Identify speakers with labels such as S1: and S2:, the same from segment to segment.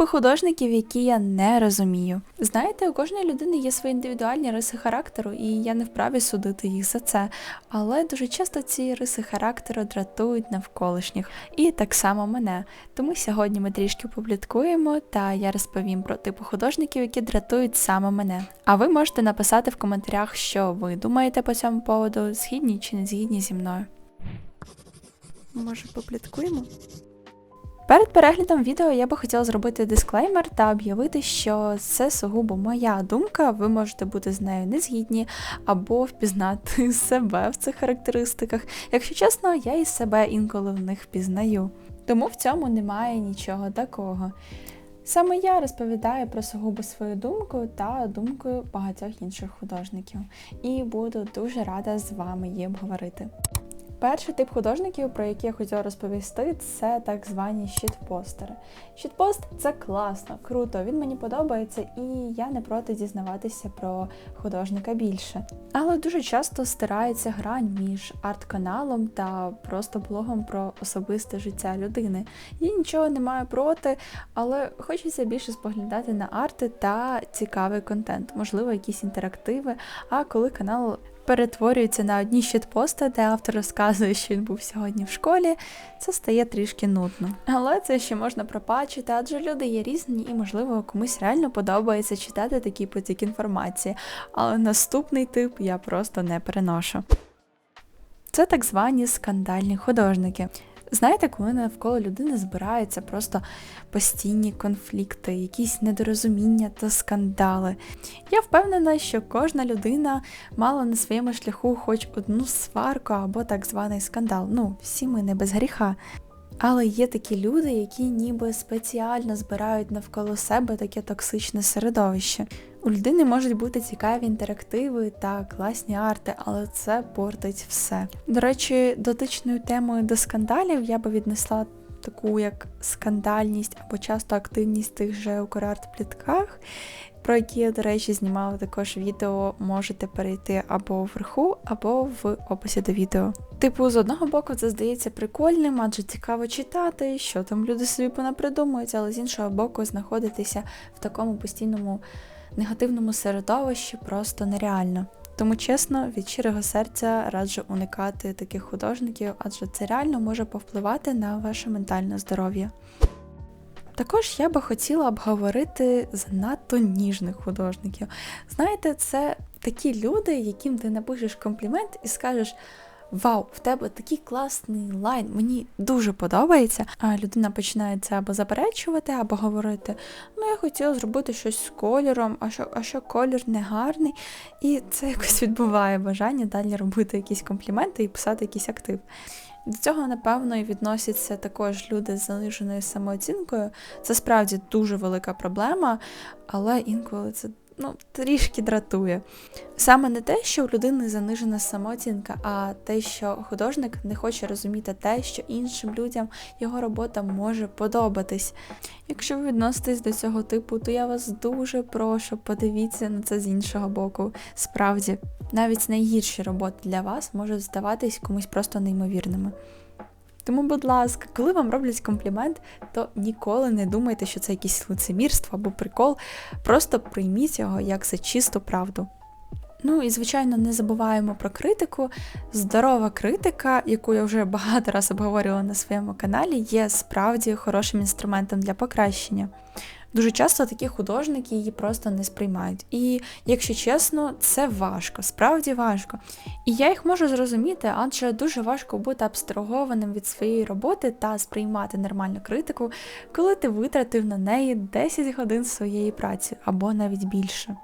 S1: Типи художників, які я не розумію. Знаєте, у кожної людини є свої індивідуальні риси характеру, і я не вправі судити їх за це. Але дуже часто ці риси характеру дратують навколишніх, і так само мене. Тому сьогодні ми трішки попліткуємо, та я розповім про типи художників, які дратують саме мене. А ви можете написати в коментарях, що ви думаєте по цьому поводу, згідні чи не згідні зі мною. Може, попліткуємо? Перед переглядом відео я би хотіла зробити дисклеймер та об'явити, що це сугубо моя думка, ви можете бути з нею не згідні або впізнати себе в цих характеристиках. Якщо чесно, я і себе інколи в них впізнаю. Тому в цьому немає нічого такого. Саме я розповідаю про сугубо свою думку та думку багатьох інших художників, і буду дуже рада з вами її обговорити. Перший тип художників, про який я хотіла розповісти, це так звані щитпостери. Щитпост це класно, круто, він мені подобається, і я не проти дізнаватися про художника більше. Але дуже часто стирається грань між арт-каналом та просто блогом про особисте життя людини. Я нічого не маю проти, але хочеться більше споглядати на арти та цікавий контент, можливо, якісь інтерактиви. А коли канал перетворюється на одні щитпости, де автор розказує, що він був сьогодні в школі, це стає трішки нудно. Але це ще можна пробачити, адже люди є різні і, можливо, комусь реально подобається читати такий потік інформації. Але наступний тип я просто не переношу. Це так звані скандальні художники. Знаєте, коли навколо людини збираються просто постійні конфлікти, якісь недорозуміння та скандали. Я впевнена, що кожна людина мала на своєму шляху хоч одну сварку або так званий скандал. Ну, всі ми не без гріха. Але є такі люди, які ніби спеціально збирають навколо себе таке токсичне середовище. У людини можуть бути цікаві інтерактиви та класні арти, але це портить все. До речі, дотичною темою до скандалів я би віднесла таку як скандальність або часто активність тих же украрт-плітках, про які я, до речі, знімала також відео, можете перейти або вверху, або в описі до відео. Типу, з одного боку, це здається прикольним, адже цікаво читати, що там люди собі понапридумують, але з іншого боку, знаходитися в такому постійному негативному середовищі просто нереально. Тому чесно, від щирого серця раджу уникати таких художників, адже це реально може повпливати на ваше ментальне здоров'я. Також я би хотіла обговорити занадто ніжних художників. Знаєте, це такі люди, яким ти напишеш комплімент і скажеш. Вау, в тебе такий класний лайн, мені дуже подобається. А людина починає це або заперечувати, або говорити: ну я хотіла зробити щось з кольором, а що а що колір не гарний. І це якось відбуває бажання далі робити якісь компліменти і писати якийсь актив. До цього, напевно, і відносяться також люди з заниженою самооцінкою. Це справді дуже велика проблема, але інколи це ну, трішки дратує. Саме не те, що у людини занижена самооцінка, а те, що художник не хоче розуміти те, що іншим людям його робота може подобатись. Якщо ви відноситесь до цього типу, то я вас дуже прошу, подивіться на це з іншого боку. Справді, навіть найгірші роботи для вас можуть здаватись комусь просто неймовірними. Тому, будь ласка, коли вам роблять комплімент, то ніколи не думайте, що це якесь лицемірство або прикол. Просто прийміть його як за чисту правду. Ну і, звичайно, не забуваємо про критику. Здорова критика, яку я вже багато раз обговорювала на своєму каналі, є справді хорошим інструментом для покращення. Дуже часто такі художники її просто не сприймають. І, якщо чесно, це важко, справді важко. І я їх можу зрозуміти, адже дуже важко бути абстрагованим від своєї роботи та сприймати нормальну критику, коли ти витратив на неї 10 годин своєї праці або навіть більше.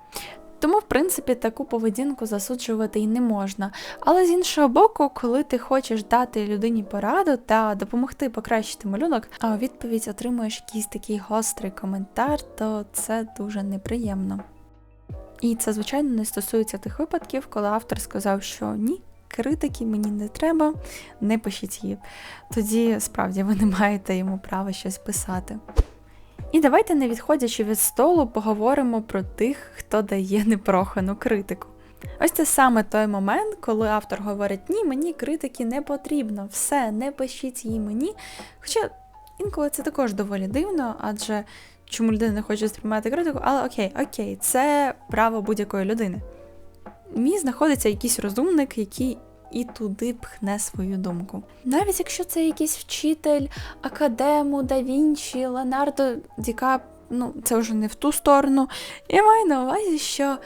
S1: Тому, в принципі, таку поведінку засуджувати і не можна. Але з іншого боку, коли ти хочеш дати людині пораду та допомогти покращити малюнок, а у відповідь отримуєш якийсь такий гострий коментар, то це дуже неприємно. І це, звичайно, не стосується тих випадків, коли автор сказав, що ні. Критики мені не треба, не пишіть її. Тоді справді ви не маєте йому права щось писати. І давайте, не відходячи від столу, поговоримо про тих, хто дає непрохану критику. Ось це саме той момент, коли автор говорить: ні, мені критики не потрібно, все, не пишіть її мені. Хоча інколи це також доволі дивно, адже чому людина не хоче сприймати критику, але окей, окей, це право будь-якої людини. Мій знаходиться якийсь розумник, який і туди пхне свою думку. Навіть якщо це якийсь вчитель, академу, да Вінчі, Леонардо Ді Кап, ну це вже не в ту сторону. Я маю на увазі, що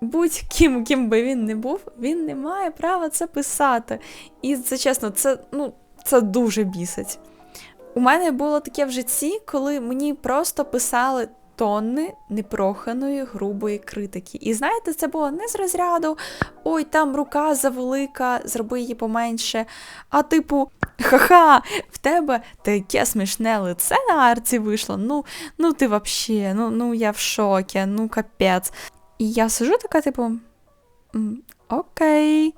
S1: будь-ким, ким би він не був, він не має права це писати. І це чесно, це, ну, це дуже бісить. У мене було таке в житті, коли мені просто писали тонни непроханої грубої критики. І знаєте, це було не з розряду ой, там рука завелика, зроби її поменше. А типу, ха-ха, в тебе таке смішне лице на арці вийшло. Ну, ну ти вообще, ну, ну я в шокі, ну капець. І я сижу така, типу, окей.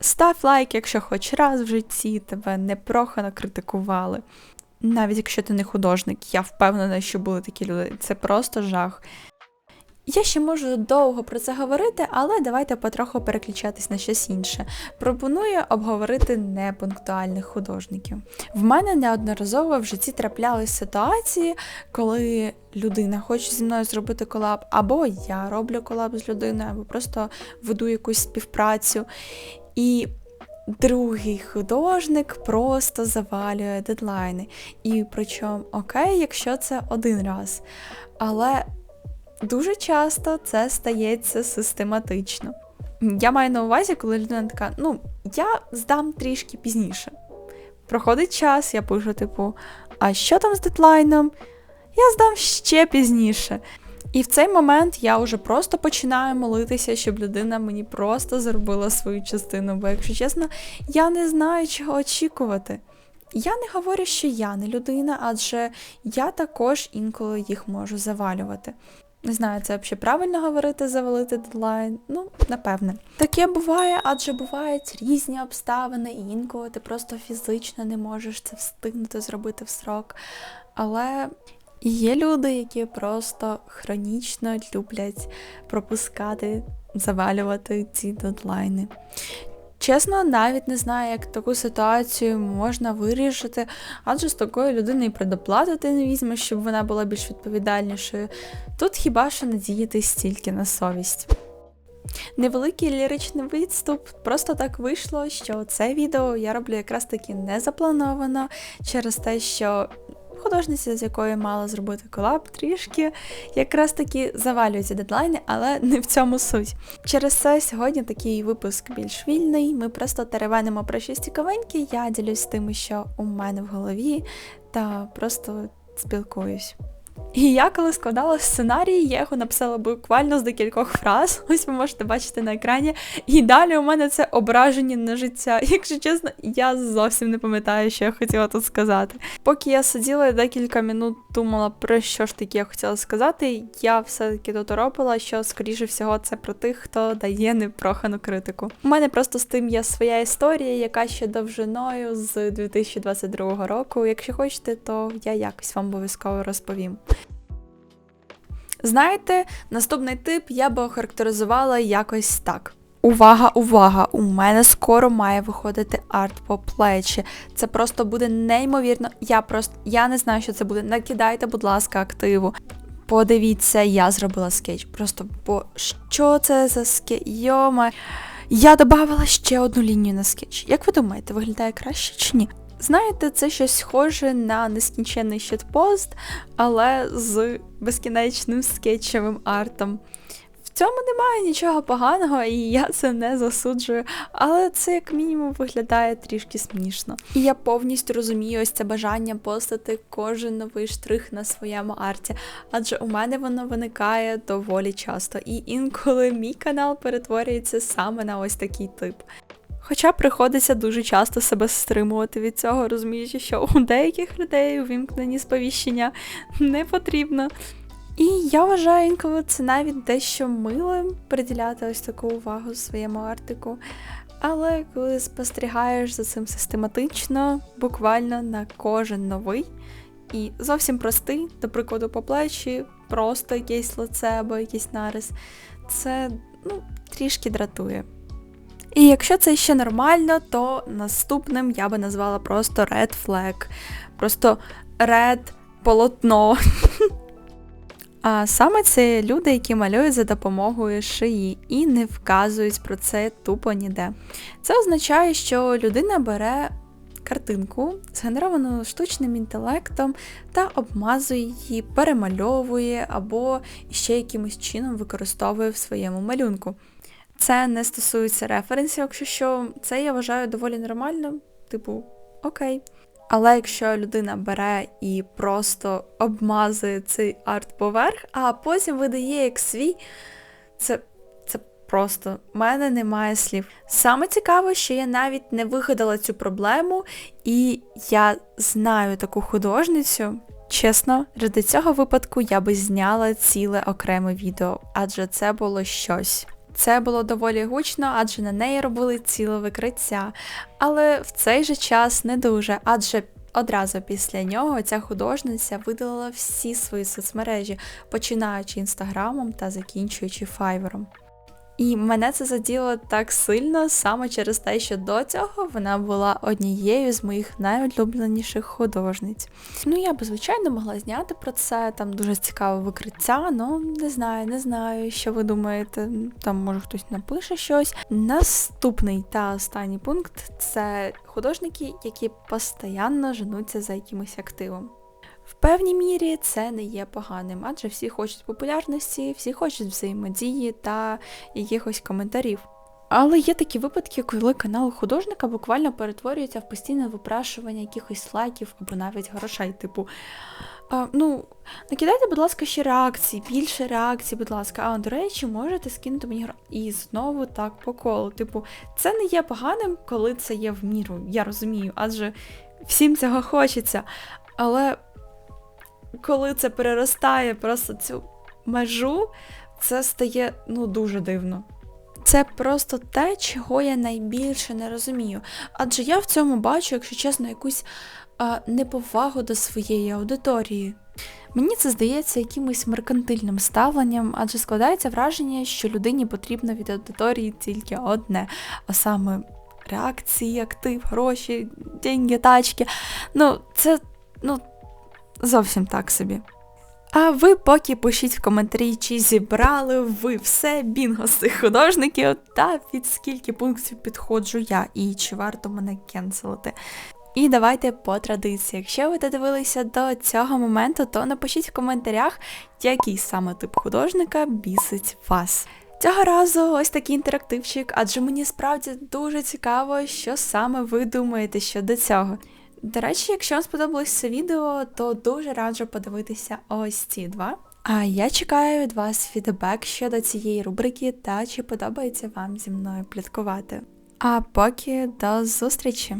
S1: Став лайк, якщо хоч раз в житті тебе непрохано критикували навіть якщо ти не художник, я впевнена, що були такі люди. Це просто жах. Я ще можу довго про це говорити, але давайте потроху переключатись на щось інше. Пропоную обговорити непунктуальних художників. В мене неодноразово в житті траплялись ситуації, коли людина хоче зі мною зробити колаб, або я роблю колаб з людиною, або просто веду якусь співпрацю. І другий художник просто завалює дедлайни. І причому окей, якщо це один раз. Але дуже часто це стається систематично. Я маю на увазі, коли людина така, ну, я здам трішки пізніше. Проходить час, я пишу, типу, а що там з дедлайном? Я здам ще пізніше. І в цей момент я вже просто починаю молитися, щоб людина мені просто зробила свою частину. Бо, якщо чесно, я не знаю, чого очікувати. Я не говорю, що я не людина, адже я також інколи їх можу завалювати. Не знаю, це взагалі правильно говорити, завалити дедлайн. Ну, напевне. Таке буває, адже бувають різні обставини, і інколи ти просто фізично не можеш це встигнути зробити в срок. Але і є люди, які просто хронічно люблять пропускати, завалювати ці дедлайни. Чесно, навіть не знаю, як таку ситуацію можна вирішити, адже з такою людиною предоплату ти не візьмеш, щоб вона була більш відповідальнішою. Тут хіба що надіятись стільки на совість. Невеликий ліричний відступ, просто так вийшло, що це відео я роблю якраз таки не заплановано через те, що художниця, з якою мала зробити колаб, трішки якраз таки завалюються дедлайни, але не в цьому суть. Через це сьогодні такий випуск більш вільний. Ми просто теревенимо про щось цікавеньке. Я ділюсь тим, що у мене в голові, та просто спілкуюсь. І я коли складала сценарій, я його написала буквально з декількох фраз. Ось ви можете бачити на екрані. І далі у мене це ображення на життя. Якщо чесно, я зовсім не пам'ятаю, що я хотіла тут сказати. Поки я сиділа декілька минут думала, про що ж таке я хотіла сказати, я все-таки доторопила, що, скоріше всього, це про тих, хто дає непрохану критику. У мене просто з тим є своя історія, яка ще довжиною з 2022 року. Якщо хочете, то я якось вам обов'язково розповім. Знаєте, наступний тип я би охарактеризувала якось так. Увага, увага! У мене скоро має виходити арт по плечі. Це просто буде неймовірно. Я просто я не знаю, що це буде. Накидайте, будь ласка, активу. Подивіться, я зробила скетч. Просто бо що це за скетч? Йома. Я додавала ще одну лінію на скетч. Як ви думаєте, виглядає краще чи ні? Знаєте, це щось схоже на нескінченний щитпост, але з безкінечним скетчевим артом. В цьому немає нічого поганого, і я це не засуджую, але це як мінімум виглядає трішки смішно. І я повністю розумію ось це бажання постати кожен новий штрих на своєму арті, адже у мене воно виникає доволі часто, і інколи мій канал перетворюється саме на ось такий тип. Хоча приходиться дуже часто себе стримувати від цього, розуміючи, що у деяких людей увімкнені сповіщення не потрібно. І я вважаю інколи це навіть дещо милим приділяти ось таку увагу своєму артику. Але коли спостерігаєш за цим систематично, буквально на кожен новий і зовсім простий, до прикладу, по плечі, просто якесь лице або якийсь нарис, це ну, трішки дратує. І якщо це ще нормально, то наступним я би назвала просто Red Flag. Просто Red полотно. А саме це люди, які малюють за допомогою шиї і не вказують про це тупо ніде. Це означає, що людина бере картинку, згенеровану штучним інтелектом, та обмазує її, перемальовує або ще якимось чином використовує в своєму малюнку. Це не стосується референсів, якщо що, це я вважаю доволі нормально, типу, окей. Але якщо людина бере і просто обмазує цей арт поверх, а потім видає як свій, це це просто в мене немає слів. Саме цікаво, що я навіть не вигадала цю проблему, і я знаю таку художницю. Чесно, ради цього випадку я би зняла ціле окреме відео, адже це було щось. Це було доволі гучно, адже на неї робили ціле викриття. Але в цей же час не дуже, адже одразу після нього ця художниця видалила всі свої соцмережі, починаючи інстаграмом та закінчуючи файвером. І мене це заділо так сильно саме через те, що до цього вона була однією з моїх найулюбленіших художниць. Ну, я б, звичайно, могла зняти про це, там дуже цікаве викриття, ну не знаю, не знаю, що ви думаєте. Там може хтось напише щось. Наступний та останній пункт це художники, які постійно женуться за якимось активом. В певній мірі це не є поганим, адже всі хочуть популярності, всі хочуть взаємодії та якихось коментарів. Але є такі випадки, коли канал художника буквально перетворюється в постійне випрашування якихось лайків або навіть грошей. Типу, а, ну, накидайте, будь ласка, ще реакції, більше реакцій, будь ласка. А, до речі, можете скинути мені гроші. І знову так по колу. Типу, це не є поганим, коли це є в міру. Я розумію, адже всім цього хочеться. Але коли це переростає просто цю межу, це стає ну дуже дивно. Це просто те, чого я найбільше не розумію. Адже я в цьому бачу, якщо чесно, якусь а, неповагу до своєї аудиторії. Мені це здається якимось меркантильним ставленням, адже складається враження, що людині потрібно від аудиторії тільки одне, а саме реакції, актив, гроші, деньги, тачки. Ну, це ну, зовсім так собі. А ви поки пишіть в коментарі, чи зібрали ви все бінго з цих художників, та під скільки пунктів підходжу я, і чи варто мене кенселити. І давайте по традиції. Якщо ви додивилися до цього моменту, то напишіть в коментарях, який саме тип художника бісить вас. Цього разу ось такий інтерактивчик, адже мені справді дуже цікаво, що саме ви думаєте щодо цього. До речі, якщо вам сподобалось це відео, то дуже раджу подивитися ось ці два. А я чекаю від вас фідбек щодо цієї рубрики та чи подобається вам зі мною пліткувати. А поки до зустрічі!